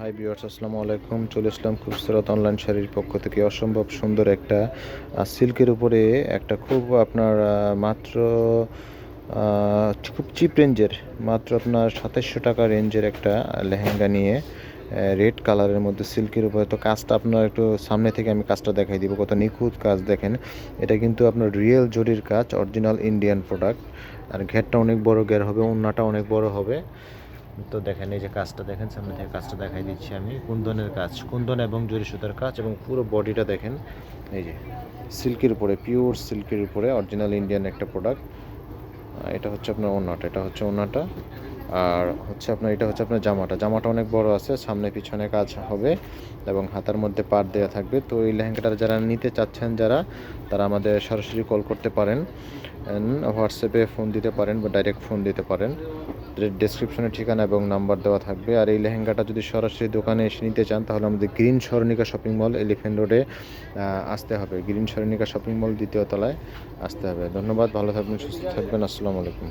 High বিয়ার্স আসসালামু আলাইকুম। চলে আসলাম খুবসুরত অনলাইন শাড়ির পক্ষ থেকে। অসম্ভব সুন্দর একটা সিল্কের উপরে একটা খুব আপনার মাত্র খুব চিপ রেঞ্জের মাত্র আপনার সাতাশশো টাকা রেঞ্জের একটা লেহেঙ্গা নিয়ে রেড কালারের মধ্যে সিল্কের উপরে। তো কাজটা আপনার একটু সামনে থেকে আমি কাজটা দেখাই দিব, কত নিখুঁত কাজ দেখেন। এটা কিন্তু আপনার রিয়েল জরির কাজ অরিজিনাল ইন্ডিয়ান প্রোডাক্ট আর ঘেরটা অনেক বড় ঘের হবে ওন্নাটা অনেক বড় হবে। তো দেখেন, এই যে কাজটা দেখেন, সামনে থেকে কাজটা দেখাই দিচ্ছি আমি। কুন্দনের কাজ, কুন্দন এবং জরি সুতার কাজ এবং পুরো বডিটা দেখেন, এই যে সিল্কের উপরে পিওর সিল্কের উপরে অরিজিনাল ইন্ডিয়ান একটা প্রোডাক্ট এটা হচ্ছে আপনার ওনাটা এটা হচ্ছে ওনাটা আর হচ্ছে আপনার, এটা হচ্ছে আপনার জামাটা। জামাটা অনেক বড় আছে, সামনে পিছনে কাজ হবে এবং হাতার মধ্যে পাট দেওয়া থাকবে। তো এই লেহেঙ্গাটা যারা নিতে চাচ্ছেন, যারা, তারা আমাদের সরাসরি কল করতে পারেন। হোয়াটসঅ্যাপে ফোন দিতে পারেন বা ডাইরেক্ট ফোন দিতে পারেন। ডেসক্রিপশনে ঠিকানা এবং নাম্বার দেওয়া থাকবে। আর এই লেহেঙ্গাটা যদি সরাসরি দোকানে এসে নিতে চান, তাহলে আমাদের green Smaranika shopping mall elephant রোডে আসতে হবে। গ্রিন স্মরণিকা শপিং মল দ্বিতীয় তলায় আসতে হবে। ধন্যবাদ, ভালো থাকবেন, সুস্থ থাকবেন। আসসালামু আলাইকুম।